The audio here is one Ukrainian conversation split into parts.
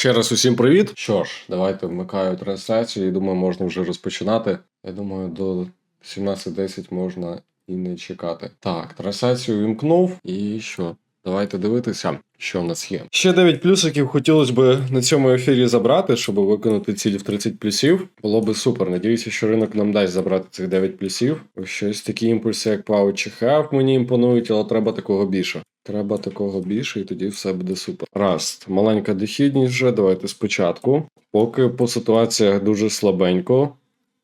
Ще раз усім привіт. Що ж, давайте вмикаю трансляцію і думаю, можна вже розпочинати. Я думаю, до 17.10 можна і не чекати. Так, трансляцію вімкнув і що? Давайте дивитися, що в нас є. Ще 9 плюсиків хотілося б на цьому ефірі забрати, щоб виконати ціль в 30 плюсів. Було би супер. Надіюся, що ринок нам дасть забрати цих 9 плюсів. Щось такі імпульси, як Пау чи Хеф, мені імпонують, але треба такого більше. Треба такого більше, і тоді все буде супер. Раз, маленька дохідність вже. Давайте спочатку. Поки по ситуаціях дуже слабенько.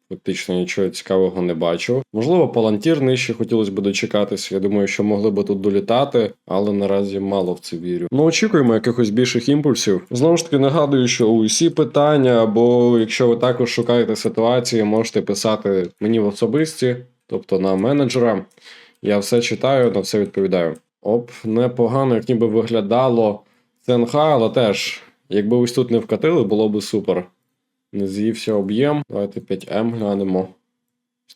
Фактично нічого цікавого не бачу. Можливо, палантір нижче хотілося б дочекатися. Я думаю, що могли би тут долітати, але наразі мало в це вірю. Ну, очікуємо якихось більших імпульсів. Знову ж таки, нагадую, що усі питання, або якщо ви також шукаєте ситуації, можете писати мені в особисті, тобто на менеджера. Я все читаю, на все відповідаю. Оп, непогано, як ніби виглядало ЦНХ, але теж, якби ось тут не вкатили, було б супер. Не з'ївся об'єм. Давайте 5М глянемо.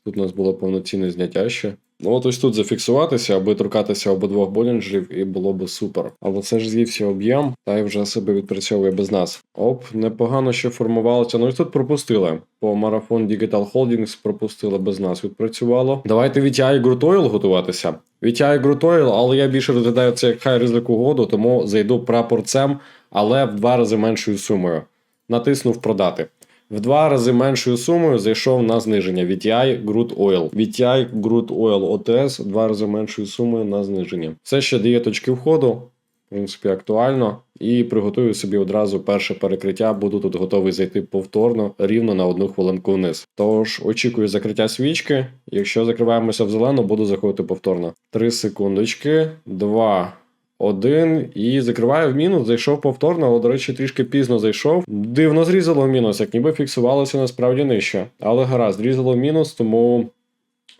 Тут у нас було повноцінне зняття ще. Ну от ось тут зафіксуватися, аби торкатися обидвох болінджерів, і було би супер. Але це ж з'ївся об'єм, та й вже себе відпрацьовує без нас. Оп, непогано ще формувалося. Ну і тут пропустили. По марафон Digital Holdings пропустили без нас. Відпрацювало. Давайте VTI Groot Oil готуватися. VTI Groot Oil, але я більше розглядаю це як хай ризик угоду, тому зайду прапорцем, але в два рази меншою сумою. Натиснув продати. В два рази меншою сумою зайшов на зниження VTI Groot Oil. VTI Groot Oil OTS в два рази меншою сумою на зниження. Це ще дає точки входу, в принципі, актуально. І приготую собі одразу перше перекриття. Буду тут готовий зайти повторно рівно на одну хвилинку вниз. Тож очікую закриття свічки. Якщо закриваємося в зелену, буду заходити повторно. Три секундочки, два. Один і закриваю в мінус, зайшов повторно, але, до речі, трішки пізно зайшов. Дивно зрізало в мінус, як ніби фіксувалося насправді нижче. Але гаразд, зрізало в мінус, тому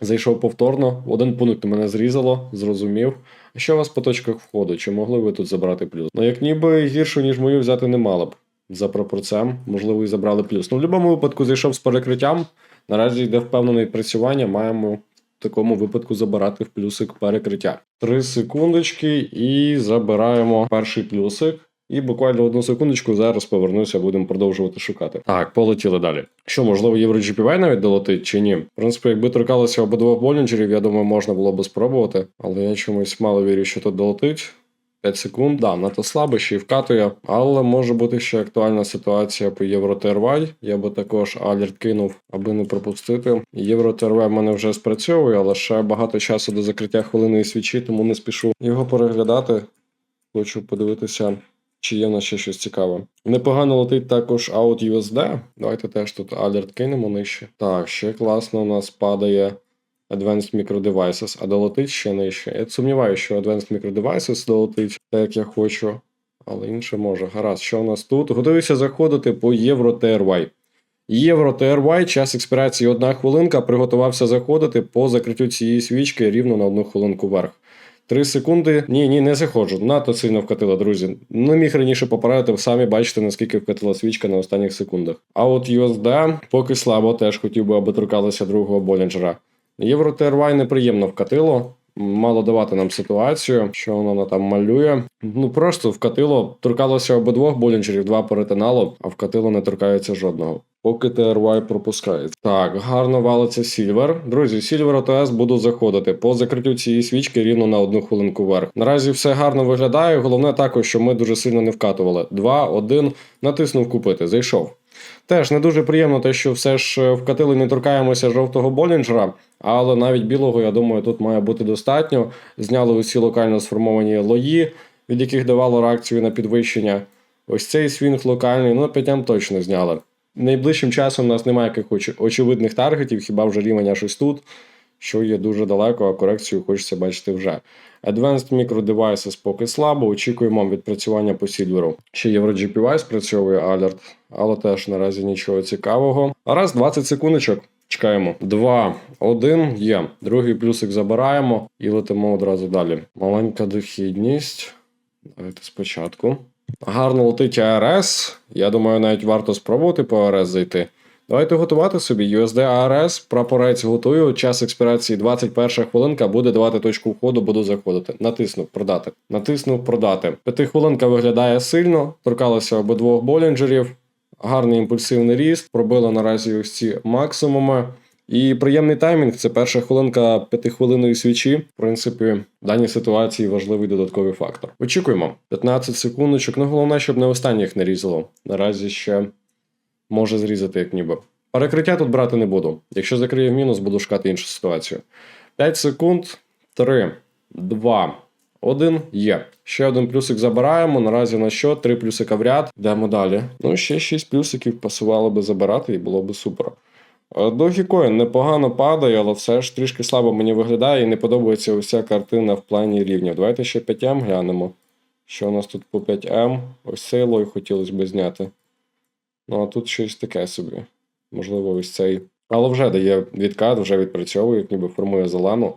зайшов повторно. Один пункт мене зрізало, зрозумів. Що у вас по точках входу? Чи могли ви тут забрати плюс? Ну, як ніби гіршу, ніж мою, взяти не мало б. За пропорцем, можливо, і забрали плюс. Ну, в будь-якому випадку зайшов з перекриттям. Наразі йде впевнене відпрацювання, маємо такому випадку забирати в плюсик перекриття. Три секундочки і забираємо перший плюсик. І буквально одну секундочку зараз повернуся, будемо продовжувати шукати. Так, полетіли далі. Що, можливо, Євро GPY навіть долетить чи ні? В принципі, якби торкалося обидва болінджерів, я думаю, можна було би спробувати, але я чомусь мало вірю, що тут долетить. 5 секунд, да, надто слабо, ще й вкатує, але може бути ще актуальна ситуація по Євро TRY. Я би також алерт кинув, аби не пропустити. Євро в мене вже спрацьовує, але ще багато часу до закриття хвилиної свічі, тому не спішу його переглядати. Хочу подивитися, чи є в нас ще щось цікаве. Непогано летить також Out USD. Давайте теж тут алерт кинемо нижче. Так, ще класно у нас падає. Advanced Micro Devices, а долетить ще нижче. Я сумніваюся, що Advanced Micro Devices долетить так, як я хочу, але інше може. Гаразд, що у нас тут? Готуюся заходити по Євро TRY. Євро TRY, час експірації одна хвилинка, приготувався заходити по закриттю цієї свічки рівно на одну хвилинку вверх. Три секунди. Ні, ні, не заходжу. Надто сильно вкатила, друзі. Не міг раніше попередити, самі бачите, наскільки вкатила свічка на останніх секундах. А от USD поки слабо, теж хотів би, аби торкалися другого болінджера. Євро TRY неприємно вкатило. Мало давати нам ситуацію, що воно там малює. Ну просто вкатило, торкалося обидвох болінджерів, два перетинало, а вкатило не торкається жодного. Поки TRY пропускає. Так, гарно валиться Сільвер. Друзі, Сільвер ОТС буду заходити по закриттю цієї свічки рівно на одну хвилинку вверх. Наразі все гарно виглядає. Головне також, що ми дуже сильно не вкатували. Два, один, натиснув купити. Зайшов. Теж не дуже приємно те, що все ж вкатили, не торкаємося жовтого болінджера, але навіть білого, я думаю, тут має бути достатньо. Зняли усі локально сформовані лої, від яких давало реакцію на підвищення. Ось цей свінг локальний, ну 5 точно зняли. Найближчим часом у нас немає якихось очевидних таргетів, хіба вже рівень аж ось тут, що є дуже далеко, а корекцію хочеться бачити вже. Advanced Micro Devices поки слабо, очікуємо відпрацювання по сільверу. Ще Євро GPY спрацьовує алерт, але теж наразі нічого цікавого. А раз 20 секундочок. Чекаємо. Два, один, є. Другий плюсик забираємо і летимо одразу далі. Маленька дохідність. Давайте спочатку. Гарно летить АРС. Я думаю, навіть варто спробувати по АРС зайти. Давайте готувати собі. USD ARS, прапорець готую. Час експірації 21 хвилинка, буде давати точку входу, буду заходити. Натиснув продати. Натиснув продати. П'ятихвилинка виглядає сильно, торкалося обидвох болінджерів. Гарний імпульсивний ріст, пробили наразі ось ці максимуми. І приємний таймінг це перша хвилинка п'ятихвилинної свічі. В принципі, в даній ситуації важливий додатковий фактор. Очікуємо 15 секундочок. Ну головне, щоб не останніх не різало. Наразі ще може зрізати, як ніби. Перекриття тут брати не буду. Якщо закриє в мінус, буду шукати іншу ситуацію. 5 секунд. 3, 2, 1. Є. Ще один плюсик забираємо. Наразі на що? 3 плюсика в ряд. Йдемо далі. Ну, ще 6 плюсиків пасувало би забирати, і було би супер. Е, Dogecoin непогано падає, але все ж трішки слабо мені виглядає і не подобається уся картина в плані рівнів. Давайте ще 5М глянемо. Що у нас тут по 5М? Ось цей лой хотілося б зняти. Ну, а тут щось таке собі. Можливо, ось цей. Але вже дає відкат, вже відпрацьовує, ніби формує зелену.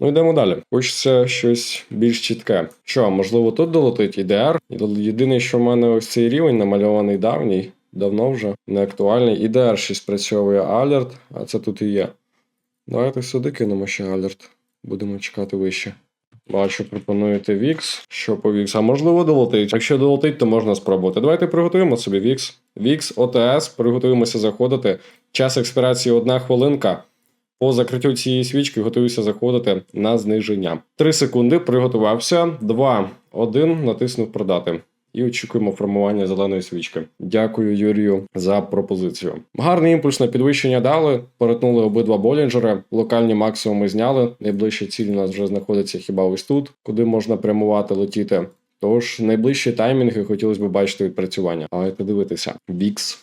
Ну, йдемо далі. Хочеться щось більш чітке. Що, можливо, тут долетить ІДР. Єдине, що в мене ось цей рівень намальований давній, давно вже не актуальний. ІДР ще спрацьовує алерт, а це тут і є. Давайте сюди кинемо ще алерт. Будемо чекати вище. Бачу, пропонуєте VIX. Що по VIX? А можливо долетить. Якщо долетить, то можна спробувати. Давайте приготуємо собі VIX. VIX, ОТС, приготуємося заходити. Час експірації одна хвилинка. По закриттю цієї свічки готуюся заходити на зниження. 3 секунди, приготувався. 2, 1, натиснув продати. І очікуємо формування зеленої свічки. Дякую Юрію за пропозицію. Гарний імпульс на підвищення дали. Перетнули обидва болінджери. Локальні максимуми зняли. Найближча ціль у нас вже знаходиться хіба ось тут, куди можна прямувати, летіти. Тож найближчі таймінги хотілося б бачити відпрацювання. Але подивитися. VIX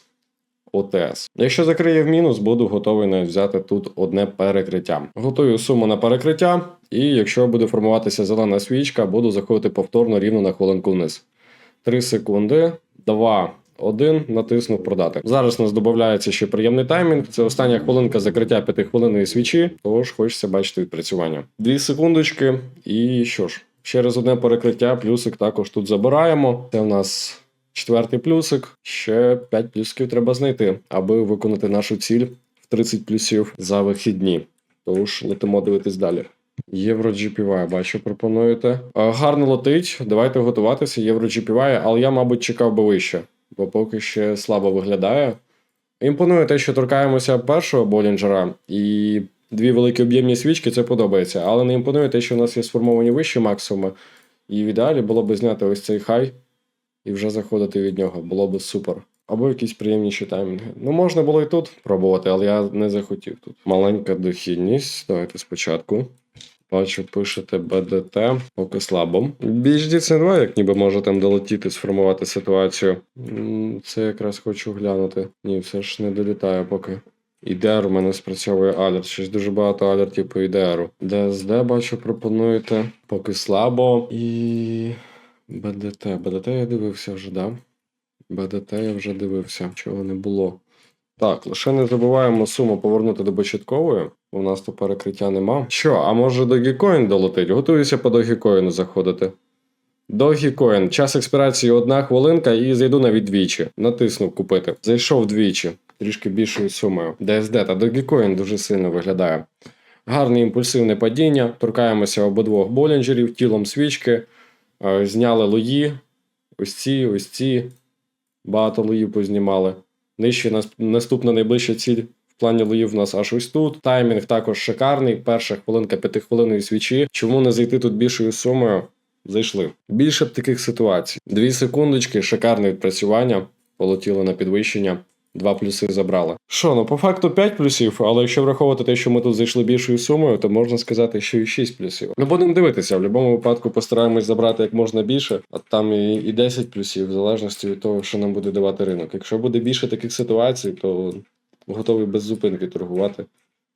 ОТС. Якщо закриє в мінус, буду готовий навіть взяти тут одне перекриття. Готую суму на перекриття, і якщо буде формуватися зелена свічка, буду заходити повторно рівно на хвилинку вниз. 3 секунди, 2, 1, натиснув продати. Зараз у нас додається ще приємний таймінг. Це остання хвилинка закриття 5 хвилинної свічі, тож хочеться бачити відпрацювання. 2 секундочки, і що ж, ще через одне перекриття, плюсик також тут забираємо. Це у нас четвертий плюсик. Ще 5 плюсиків треба знайти, аби виконати нашу ціль в 30 плюсів за вихідні. Тож летимо дивитись далі. Євро GPY, бачу, пропонуєте. Е, Гарно летить. Давайте готуватися. Євро GPY, але я, мабуть, чекав би вище, бо поки ще слабо виглядає. Імпонує те, що торкаємося першого болінджера і дві великі об'ємні свічки, це подобається. Але не імпонує те, що у нас є сформовані вищі максимуми. І в ідеалі було б зняти ось цей хай і вже заходити від нього. Було б супер. Або якісь приємніші таймінги. Ну, можна було і тут пробувати, але я не захотів тут. Маленька дохідність. Давайте спочатку. Бачу, пишете БДТ, поки слабо. BHD 2 як ніби може там долетіти, сформувати ситуацію. Це якраз хочу глянути. Ні, все ж не долітає поки. ІДР у мене спрацьовує алерт. Щось дуже багато алертів по ІДРу. ДСД, бачу, пропонуєте. Поки слабо. І. БДТ. БДТ я дивився вже, да? БДТ я вже дивився, чого не було. Так, лише не забуваємо суму повернути до початкової. У нас тут перекриття нема. Що, а може Dogecoin долетить? Готуюся по Dogecoin заходити. Dogecoin. Час експірації одна хвилинка і зайду навіть двічі. Натиснув купити. Зайшов двічі, трішки більшою сумою. DSD та Dogecoin дуже сильно виглядає. Гарне імпульсивне падіння. Торкаємося обидвох болінджерів, тілом свічки. Е, Зняли лої. Ось ці, ось ці. Багато лоїв познімали. Нижче нас- наступна найближча ціль в плані лоїв у нас аж ось тут. Таймінг також шикарний. Перша хвилинка п'ятихвилинної свічі. Чому не зайти тут більшою сумою? Зайшли. Більше б таких ситуацій. Дві секундочки, шикарне відпрацювання. Полетіли на підвищення. Два плюси забрали. Що, ну по факту 5 плюсів, але якщо враховувати те, що ми тут зайшли більшою сумою, то можна сказати, що і 6 плюсів. Ми будемо дивитися, в будь-якому випадку постараємось забрати як можна більше, а там і, і 10 плюсів, в залежності від того, що нам буде давати ринок. Якщо буде більше таких ситуацій, то готовий без зупинки торгувати.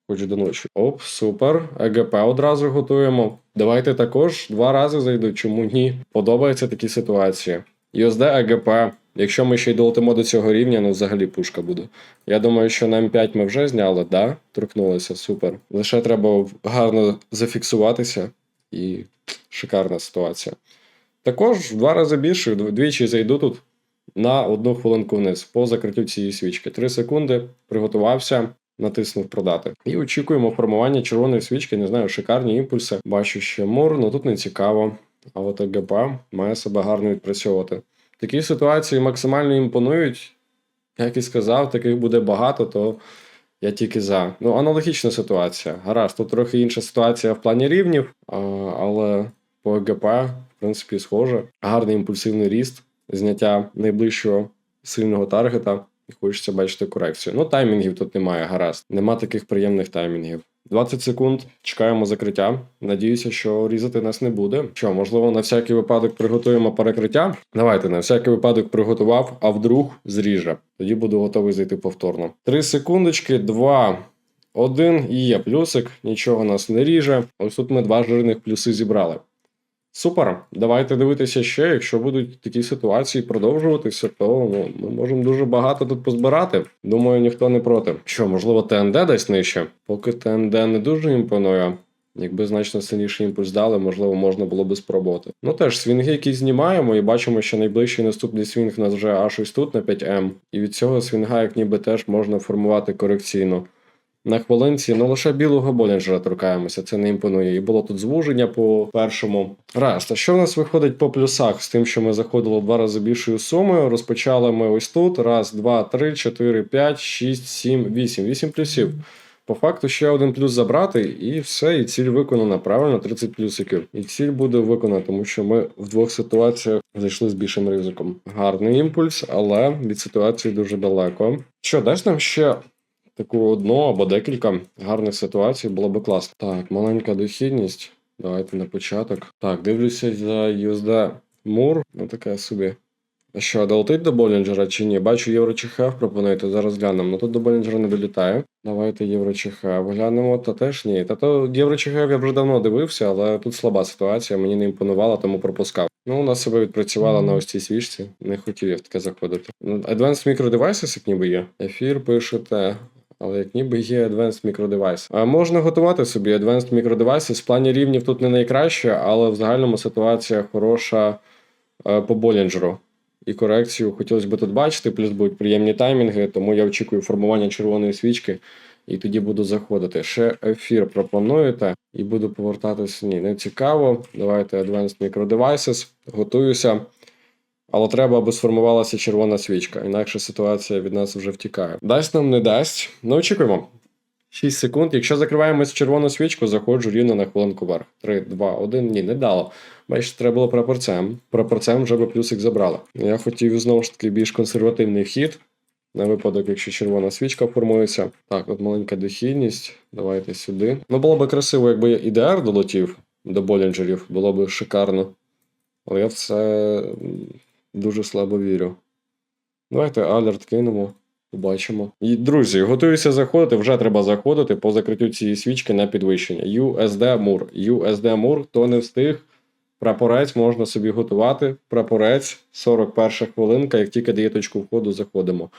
Хоч до ночі. Оп, супер. ЕГП одразу готуємо. Давайте також два рази зайду. Чому ні? Подобаються такі ситуації. USD ЕГП. Якщо ми ще й долетимо до цього рівня, ну взагалі пушка буде. Я думаю, що на М5 ми вже зняли, да? Торкнулися, супер. Лише треба гарно зафіксуватися і шикарна ситуація. Також в два рази більше, двічі зайду тут. на одну хвилинку вниз по закриттю цієї свічки. 3 секунди, приготувався, натиснув продати. І очікуємо формування червоної свічки. Не знаю, шикарні імпульси. Бачу ще мур, ну тут не цікаво. А от ГП має себе гарно відпрацьовувати. Такі ситуації максимально імпонують. Як і сказав, таких буде багато, то я тільки за. Ну, аналогічна ситуація. Гаразд, тут трохи інша ситуація в плані рівнів, але по ГП, в принципі, схоже. Гарний імпульсивний ріст, зняття найближчого сильного таргета, і хочеться бачити корекцію. Ну, таймінгів тут немає, гаразд. Нема таких приємних таймінгів. 20 секунд, чекаємо закриття. Надіюся, що різати нас не буде. Що, можливо, на всякий випадок приготуємо перекриття? Давайте на всякий випадок приготував, а вдруг зріже. Тоді буду готовий зайти повторно. 3 секундочки, 2, 1 і є плюсик, нічого нас не ріже. Ось тут ми два жирних плюси зібрали. Супер. Давайте дивитися ще. Якщо будуть такі ситуації продовжуватися, то ну, ми можемо дуже багато тут позбирати. Думаю, ніхто не проти. Що, можливо, ТНД десь нижче? Поки ТНД не дуже імпонує. Якби значно сильніший імпульс дали, можливо, можна було би спробувати. Ну теж свінги, які знімаємо, і бачимо, що найближчий наступний свінг у нас вже аж ось тут на 5М. І від цього свінга, як ніби теж можна формувати корекційно. На хвилинці, ну лише білого Болінджера торкаємося, це не імпонує. І було тут звуження по першому. Раз, а що в нас виходить по плюсах з тим, що ми заходили два рази більшою сумою? Розпочали ми ось тут. Раз, два, три, чотири, п'ять, шість, сім, вісім. Вісім плюсів. По факту ще один плюс забрати, і все, і ціль виконана. Правильно, 30 плюсиків. І ціль буде виконана, тому що ми в двох ситуаціях зайшли з більшим ризиком. Гарний імпульс, але від ситуації дуже далеко. Що, дасть нам ще таку одну або декілька гарних ситуацій було би класно. Так, маленька дохідність. Давайте на початок. Так, дивлюся за USD Мур. Ну таке собі. А що, долетить до Болінджера чи ні? Бачу євро ЧХФ пропонуєте, зараз глянемо. Ну тут до Болінджера не долітає. Давайте євро ЧХФ глянемо, та теж ні. Та то євро ЧХФ я вже давно дивився, але тут слаба ситуація, мені не імпонувала, тому пропускав. Ну, у нас себе відпрацювала на ось цій свічці. Не хотів я в таке заходити. Ну, Advanced Micro Devices, як ніби є. Ефір пишете. Але як ніби є Advanced Micro Device. А можна готувати собі Advanced Micro Devices. В плані рівнів тут не найкраще, але в загальному ситуація хороша е, по Болінджеру. І корекцію хотілося б тут бачити, плюс будуть приємні таймінги, тому я очікую формування червоної свічки і тоді буду заходити. Ще ефір пропонуєте і буду повертатися. Ні, не цікаво. Давайте Advanced Micro Devices. Готуюся. Але треба, аби сформувалася червона свічка, інакше ситуація від нас вже втікає. Дасть нам не дасть. Ну, очікуємо. 6 секунд. Якщо закриваємось червону свічку, заходжу рівно на хвилинку вверх. 3, 2, 1. Ні, не дало. Бачите, треба було прапорцем. Прапорцем вже би плюсик забрали. Я хотів знову ж таки більш консервативний вхід. На випадок, якщо червона свічка формується. Так, от маленька дохідність. Давайте сюди. Ну, було б красиво, якби я ІДР долетів до Болінджерів, було б шикарно. Але я в це м, дуже слабо вірю. Давайте алерт кинемо, побачимо. І, друзі, готуюся заходити, вже треба заходити по закриттю цієї свічки на підвищення. USD Мур. USD Мур, хто не встиг. Прапорець можна собі готувати. Прапорець 41 хвилинка, як тільки дає точку входу, заходимо.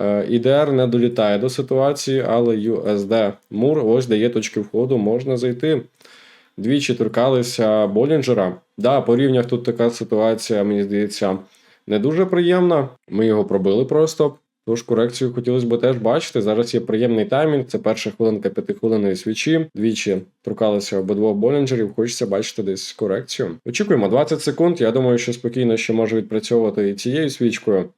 Е, ІДР не долітає до ситуації, але USD Мур ось дає точки входу, можна зайти. Двічі торкалися Болінджера. Да, по рівнях тут така ситуація, мені здається, не дуже приємна. Ми його пробили просто. Тож корекцію хотілося б теж бачити. Зараз є приємний таймінг. Це перша хвилинка п'ятихвилинної свічі. Двічі торкалися обидвох болінджерів. Хочеться бачити десь корекцію. Очікуємо 20 секунд. Я думаю, що спокійно ще може відпрацьовувати і цією свічкою.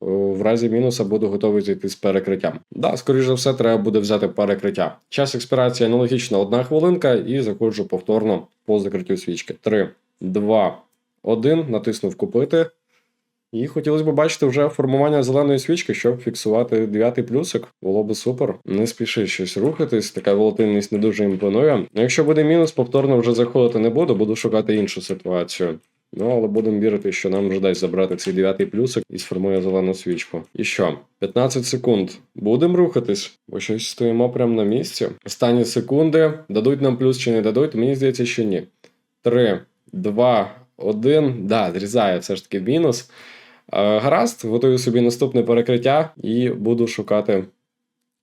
О, В разі мінуса буду готовий зайти з перекриттям. Да, скоріш за все, треба буде взяти перекриття. Час експірації аналогічно одна хвилинка, і заходжу повторно по закриттю свічки. 3, 2, 1. Натиснув купити. І хотілося б бачити вже формування зеленої свічки, щоб фіксувати дев'ятий плюсик. Було би супер. Не спіши щось рухатись, така волатильність не дуже імпонує. Ну, Якщо буде мінус, повторно вже заходити не буду, буду шукати іншу ситуацію. Ну, але будемо вірити, що нам вже дасть забрати цей дев'ятий плюсик і сформує зелену свічку. І що? 15 секунд. Будемо рухатись, бо щось стоїмо прямо на місці. Останні секунди. Дадуть нам плюс чи не дадуть? Мені здається, що ні. 3, 2, 1. Да, зрізає все ж таки мінус. Е, Гаразд, готую собі наступне перекриття і буду шукати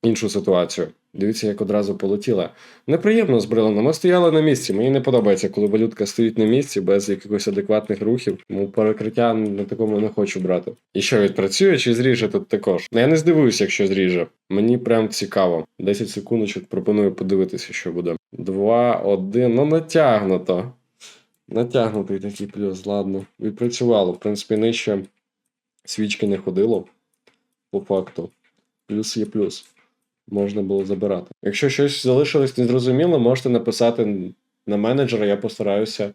іншу ситуацію. Дивіться, як одразу полетіла. Неприємно з брилами. Ми стояли на місці. Мені не подобається, коли валютка стоїть на місці без якихось адекватних рухів. Тому перекриття на такому не хочу брати. І що відпрацює чи зріже тут також? Ну, Я не здивуюся, якщо зріже. Мені прям цікаво. 10 секундочок пропоную подивитися, що буде. 2, 1, ну натягнуто. Натягнутий такий плюс, ладно. Відпрацювало. В принципі, нижче свічки не ходило. По факту. Плюс є плюс. Можна було забирати. Якщо щось залишилось незрозуміло, можете написати на менеджера, я постараюся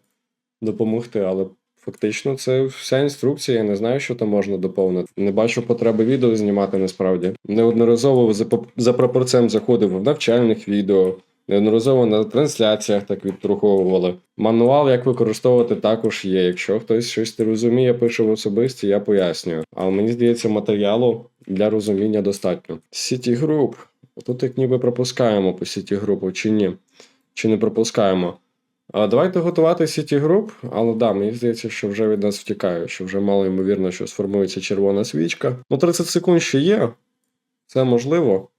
допомогти, але фактично це вся інструкція. Я не знаю, що там можна доповнити. Не бачу потреби відео знімати насправді. Неодноразово за, пропорцем заходив в навчальних відео. Неодноразово на трансляціях так відтруховували. Мануал, як використовувати, також є. Якщо хтось щось не розуміє, пише в особисті, я пояснюю. Але мені здається, матеріалу для розуміння достатньо. Сіті груп. Тут як ніби пропускаємо по сіті групу, чи ні? Чи не пропускаємо? А давайте готувати сіті груп, але да, мені здається, що вже від нас втікає, що вже мало ймовірно, що сформується червона свічка. Ну, 30 секунд ще є. Це можливо.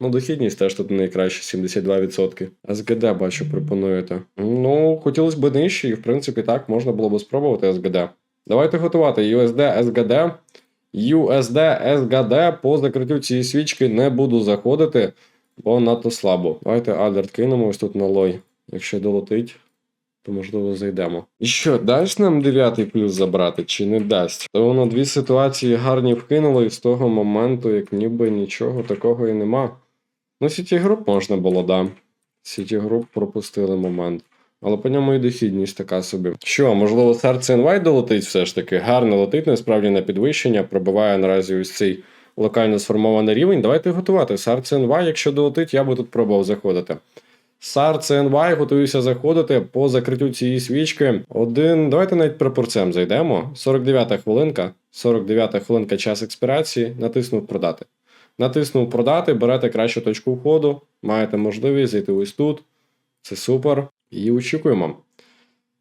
Ну, дохідність теж тут найкраще 72%. СГД, бачу, пропонуєте. Ну, хотілося б нижче, і в принципі так, можна було б спробувати СГД. Давайте готувати USD, SGD. USD, SGD по закриттю цієї свічки не буду заходити, бо надто слабо. Давайте алерт кинемо ось тут на лой. Якщо долетить, то можливо зайдемо. І що, дасть нам дев'ятий плюс забрати, чи не дасть? То воно дві ситуації гарні вкинуло, і з того моменту, як ніби нічого такого і нема. Ну, сіті груп можна було, да. Сіті груп пропустили момент. Але по ньому і дохідність така собі. Що, можливо, серце інвайт долетить все ж таки. Гарно летить, насправді на підвищення, пробиває наразі ось цей локально сформований рівень. Давайте готувати. Сарце NY, якщо долетить, я би тут пробував заходити. Сарце NY, готуюся заходити по закриттю цієї свічки. Один. Давайте навіть пропорцем зайдемо. 49-та хвилинка. 49-та хвилинка час експірації. Натиснув продати. Натиснув продати, берете кращу точку входу, маєте можливість зайти ось тут. Це супер. І очікуємо.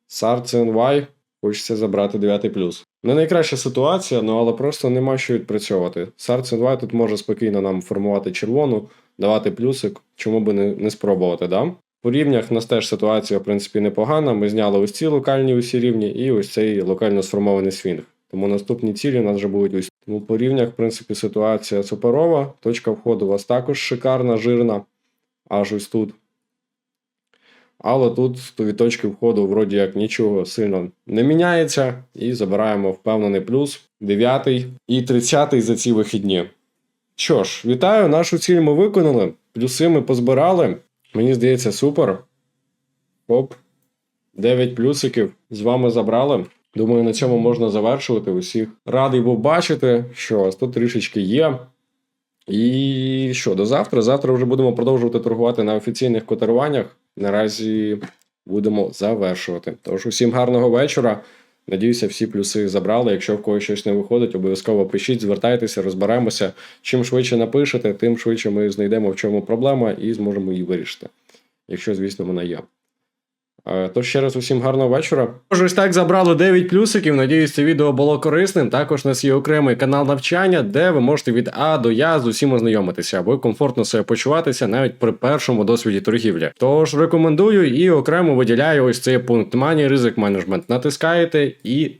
CNY хочеться забрати 9 плюс. Не найкраща ситуація, ну але просто нема що відпрацьовувати. CNY тут може спокійно нам формувати червону, давати плюсик, чому би не, не спробувати, да? По рівнях у нас теж ситуація, в принципі, непогана. Ми зняли ось ці локальні усі рівні і ось цей локально сформований свінг. Тому наступні цілі у нас вже будуть ось. Тому по рівнях, в принципі, ситуація суперова. Точка входу у вас також шикарна, жирна. Аж ось тут. Але тут від точки входу, вроді як нічого сильно не міняється, і забираємо впевнений плюс 9 і 30 за ці вихідні. Що ж, вітаю, нашу ціль ми виконали. Плюси ми позбирали. Мені здається, супер. Оп. 9 плюсиків з вами забрали. Думаю, на цьому можна завершувати усіх. Радий був бачити, що вас тут трішечки є. І що, до завтра? Завтра вже будемо продовжувати торгувати на офіційних котируваннях. Наразі будемо завершувати. Тож, усім гарного вечора. Надіюся, всі плюси забрали. Якщо в когось щось не виходить, обов'язково пишіть, звертайтеся, розберемося. Чим швидше напишете, тим швидше ми знайдемо, в чому проблема, і зможемо її вирішити. Якщо, звісно, вона є. Е, Тож ще раз усім гарного вечора. Ось так забрали 9 плюсиків. Надіюсь, це відео було корисним. Також у нас є окремий канал навчання, де ви можете від А до Я з усім ознайомитися, аби комфортно себе почуватися навіть при першому досвіді торгівлі. Тож рекомендую і окремо виділяю ось цей пункт Money Risk Management. Натискаєте і.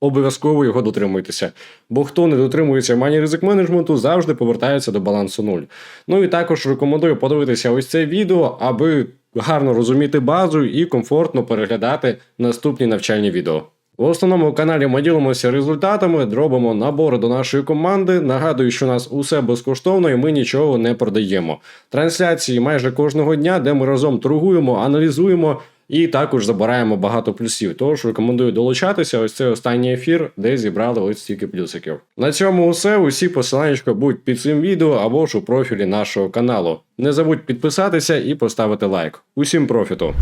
Обов'язково його дотримуйтеся, бо хто не дотримується мані ризик менеджменту, завжди повертається до балансу нуль. Ну і також рекомендую подивитися ось це відео, аби гарно розуміти базу і комфортно переглядати наступні навчальні відео. В основному каналі ми ділимося результатами, робимо набори до нашої команди. Нагадую, що у нас усе безкоштовно і ми нічого не продаємо. Трансляції майже кожного дня, де ми разом торгуємо, аналізуємо і також забираємо багато плюсів. Тож рекомендую долучатися. Ось цей останній ефір, де зібрали ось стільки плюсиків. На цьому усе. Усі посилання будуть під цим відео або ж у профілі нашого каналу. Не забудь підписатися і поставити лайк. Усім профіту!